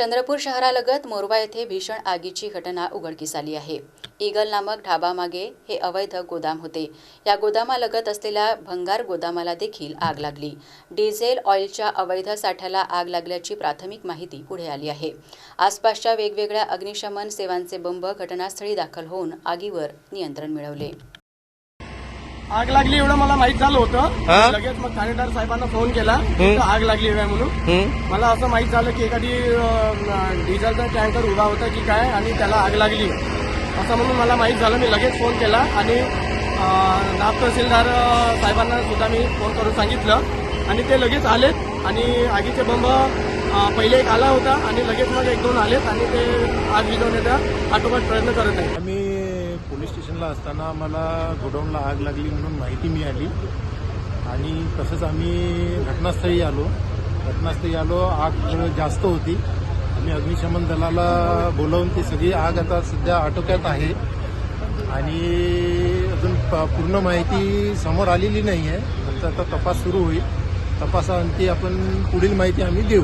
चंद्रपूर शहरालगत मोरवा येथे भीषण आगीची घटना उघडकीस आली आहे. ईगल नामक ढाबामागे हे अवैध गोदाम होते. या गोदामालगत असलेल्या भंगार गोदामाला देखील आग लागली. डिझेल ऑइलच्या अवैध साठ्याला आग लागल्याची प्राथमिक माहिती पुढे आली आहे. आसपासच्या वेगवेगळ्या अग्निशमन सेवांचे बंब घटनास्थळी दाखल होऊन आगीवर नियंत्रण मिळवले. आग लागली एवढं मला माहीत झालं? होतं. लगेच मग ठाणेदार साहेबांना फोन केला. आग लागली आहे म्हणून. हं? मला असं माहीत झालं की एखादी डिझेलचा टँकर उभा होता की काय आणि त्याला आग लागली. असं म्हणून मला माहीत झालं. मी लगेच फोन केला आणि नाब तहसीलदार साहेबांना सुद्धा मी फोन करून सांगितलं. आणि ते लगेच आलेत आणि आगीचे बंब पहिले एक आला होता आणि लगेच मग एक दोन आलेत आणि ते आग विझवण्याचा आटोपाट प्रयत्न करत आहेत. आम्ही पोलीस स्टेशनला असताना आम्हाला गोडाऊनला आग लागली म्हणून माहिती मिळाली. आणि तसंच आम्ही घटनास्थळी आलो. घटनास्थळी आलो आग जास्त होती. आम्ही अग्निशमन दलाला बोलावून ती सगळी आग आता सध्या आटोक्यात आहे. आणि अजून प- पूर्ण माहिती समोर आलेली नाही आहे आता तपास सुरू होईल. तपासाअंती आपण पुढील माहिती आम्ही देऊ.